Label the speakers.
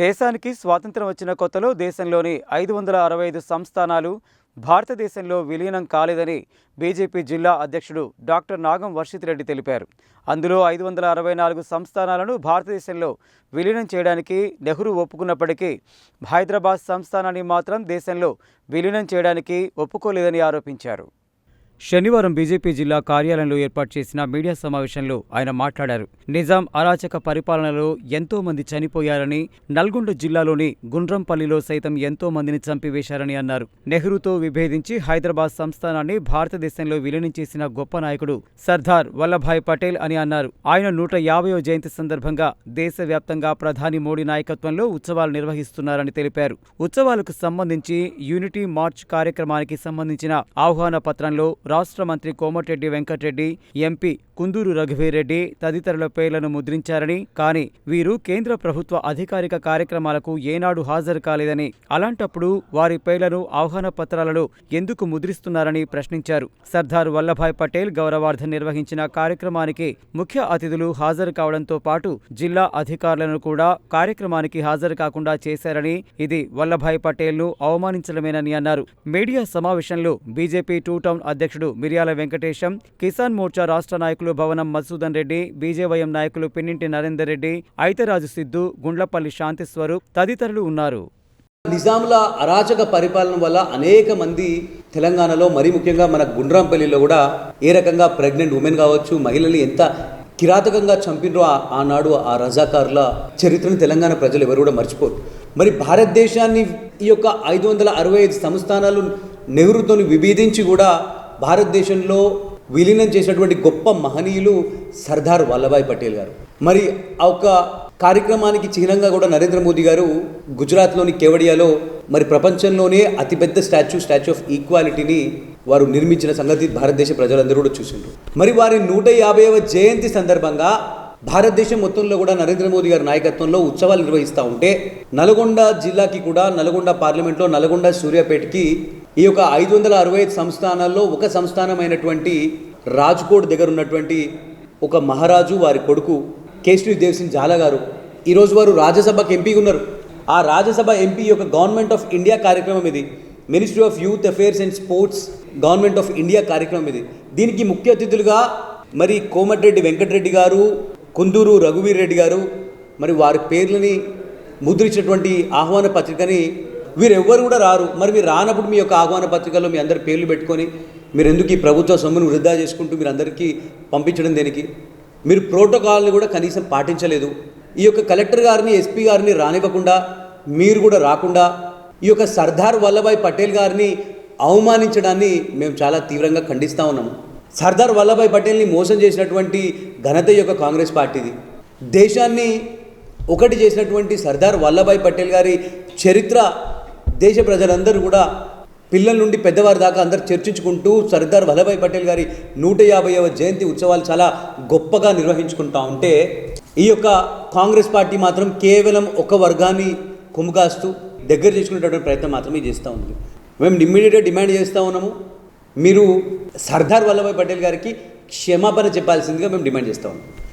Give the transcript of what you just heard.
Speaker 1: దేశానికి స్వాతంత్రం వచ్చిన కొత్తలో దేశంలోని ఐదు వందల అరవై ఐదు సంస్థానాలు భారతదేశంలో విలీనం కాలేదని బీజేపీ జిల్లా అధ్యక్షుడు డాక్టర్ నాగం వర్షిత్ రెడ్డి తెలిపారు. అందులో ఐదు వందల అరవై నాలుగు సంస్థానాలను భారతదేశంలో విలీనం చేయడానికి నెహ్రూ ఒప్పుకున్నప్పటికీ హైదరాబాద్ సంస్థానాన్ని మాత్రం దేశంలో విలీనం చేయడానికి ఒప్పుకోలేదని ఆరోపించారు. శనివారం బీజేపీ జిల్లా కార్యాలయంలో ఏర్పాటు చేసిన మీడియా సమావేశంలో ఆయన మాట్లాడారు. నిజాం అరాచక పరిపాలనలో ఎంతో మంది చనిపోయారని నల్గొండ జిల్లాలోని గుండ్రంపల్లిలో సైతం ఎంతో మందిని చంపివేశారని అన్నారు. నెహ్రూతో విభేదించి హైదరాబాద్ సంస్థానాన్ని భారతదేశంలో విలీనం చేసిన గొప్ప నాయకుడు సర్దార్ వల్లభాయ్ పటేల్ అని అన్నారు. ఆయన నూట యాభైవ జయంతి సందర్భంగా దేశవ్యాప్తంగా ప్రధాని మోడీ నాయకత్వంలో ఉత్సవాలు నిర్వహిస్తున్నారని తెలిపారు. ఉత్సవాలకు సంబంధించి యూనిటీ మార్చ్ కార్యక్రమానికి సంబంధించిన ఆహ్వాన పత్రంలో రాష్ట్ర మంత్రి కోమటిరెడ్డి వెంకటరెడ్డి ఎంపీ కుందూరు రఘువీరెడ్డి తదితరుల పేర్లను ముద్రించారని కానీ వీరు కేంద్ర ప్రభుత్వ అధికారిక కార్యక్రమాలకు ఏనాడు హాజరు కాలేదని అలాంటప్పుడు వారి పేర్లను ఆహ్వాన పత్రాలలో ఎందుకు ముద్రిస్తున్నారని ప్రశ్నించారు. సర్దార్ వల్లభాయ్ పటేల్ గౌరవార్థం నిర్వహించిన కార్యక్రమానికి ముఖ్య అతిథులు హాజరు కావడంతో పాటు జిల్లా అధికారులను కూడా కార్యక్రమానికి హాజరు కాకుండా చేశారని ఇది వల్లభాయ్ పటేల్ను అవమానించడమేనని అన్నారు. మీడియా సమావేశంలో బీజేపీ టూ టౌన్ అధ్యక్షుడు మిర్యాల వెంకటేశం కిసాన్ మోర్చా రాష్ట్ర నాయకులు భవనం మధుసూదన్ రెడ్డి బీజేవైఎం నాయకులు పిన్నింటి నరేందర్ రెడ్డి ఐతరాజు సిద్దు గుండ్లపల్లి శాంతిస్వరూప్ తదితరులు ఉన్నారు.
Speaker 2: నిజాంల అరాచక పరిపాలన వల్ల అనేక మంది తెలంగాణలో మరీ ముఖ్యంగా మన గుండ్రాంపల్లిలో కూడా ఏ రకంగా ప్రెగ్నెంట్ ఉమెన్ కావచ్చు మహిళల్ని ఎంత కిరాతకంగా చంపినరో ఆ- ఆనాడు ఆ రజాకారుల చరిత్రను తెలంగాణ ప్రజలు ఎవరు కూడా మర్చిపోరు. మరి భారతదేశాన్ని ఈ యొక్క ఐదు వందల అరవై ఐదు సంస్థానాలు నెహ్రూతోని విభేదించి కూడా భారతదేశంలో విలీనం చేసినటువంటి గొప్ప మహనీయులు సర్దార్ వల్లభాయ్ పటేల్ గారు. మరి ఆ ఒక కార్యక్రమానికి చిహ్నంగా కూడా నరేంద్ర మోదీ గారు గుజరాత్లోని కేవడియాలో మరి ప్రపంచంలోనే అతిపెద్ద స్టాచ్యూ స్టాచ్యూ ఆఫ్ ఈక్వాలిటీని వారు నిర్మించిన సంగతి భారతదేశ ప్రజలందరూ కూడా చూసిండ్రు. మరి వారి నూట యాభైవ జయంతి సందర్భంగా భారతదేశం మొత్తంలో కూడా నరేంద్ర మోదీ గారి నాయకత్వంలో ఉత్సవాలు నిర్వహిస్తూ ఉంటే నల్గొండ జిల్లాకి కూడా నల్గొండ పార్లమెంట్లో నల్గొండ సూర్యాపేటకి ఈ యొక్క ఐదు వందల అరవై ఐదు సంస్థానాల్లో ఒక సంస్థానమైనటువంటి రాజ్కోట్ దగ్గర ఉన్నటువంటి ఒక మహారాజు వారి కొడుకు కేశ్రీ దేవ్ సింగ్ జాలా గారు. ఈరోజు వారు రాజ్యసభకు ఎంపీగా ఉన్నారు. ఆ రాజ్యసభ ఎంపీ యొక్క గవర్నమెంట్ ఆఫ్ ఇండియా కార్యక్రమం ఇది. Ministry of youth affairs and sports government of India కార్యక్రమం ఇది. దీనికి ముఖ్య అతిథులుగా మరి కోమటిరెడ్డి వెంకటరెడ్డి గారు కుందూరు రఘువీర్ రెడ్డి గారు మరి వారి పేర్లని ముద్రించినటువంటి ఆహ్వాన పత్రికని వీరెవ్వరు కూడా రారు. మరి మీరు రానప్పుడు మీ యొక్క ఆహ్వాన పత్రికలో మీ అందరి పేర్లు పెట్టుకొని మీరు ఎందుకు ఈ ప్రభుత్వ సొమ్మును వృధా చేసుకుంటూ మీరు అందరికీ పంపించడం దేనికి? మీరు ప్రోటోకాల్ని కూడా కనీసం పాటించలేదు. ఈ యొక్క కలెక్టర్ గారిని ఎస్పీ గారిని రానివ్వకుండా మీరు కూడా రాకుండా ఈ యొక్క సర్దార్ వల్లభాయ్ పటేల్ గారిని అవమానించడాన్ని మేము చాలా తీవ్రంగా ఖండిస్తూ ఉన్నాము. సర్దార్ వల్లభాయ్ పటేల్ని మోసం చేసినటువంటి ఘనత యొక్క కాంగ్రెస్ పార్టీది. దేశాన్ని ఒకటి చేసినటువంటి సర్దార్ వల్లభాయ్ పటేల్ గారి చరిత్ర దేశ ప్రజలందరూ కూడా పిల్లల నుండి పెద్దవారి దాకా అందరు చర్చించుకుంటూ సర్దార్ వల్లభాయ్ పటేల్ గారి నూట యాభైవ జయంతి ఉత్సవాలు చాలా గొప్పగా నిర్వహించుకుంటా ఉంటే ఈ యొక్క కాంగ్రెస్ పార్టీ మాత్రం కేవలం ఒక వర్గాన్ని కొమ్ముకాస్తూ దగ్గర చేసుకునేటటువంటి ప్రయత్నం మాత్రమే చేస్తూ ఉంది. మేము ఇమ్మీడియట్గా డిమాండ్ చేస్తూ ఉన్నాము. మీరు సర్దార్ వల్లభాయ్ పటేల్ గారికి క్షమాపణ చెప్పాల్సిందిగా మేము డిమాండ్ చేస్తూ ఉన్నాం.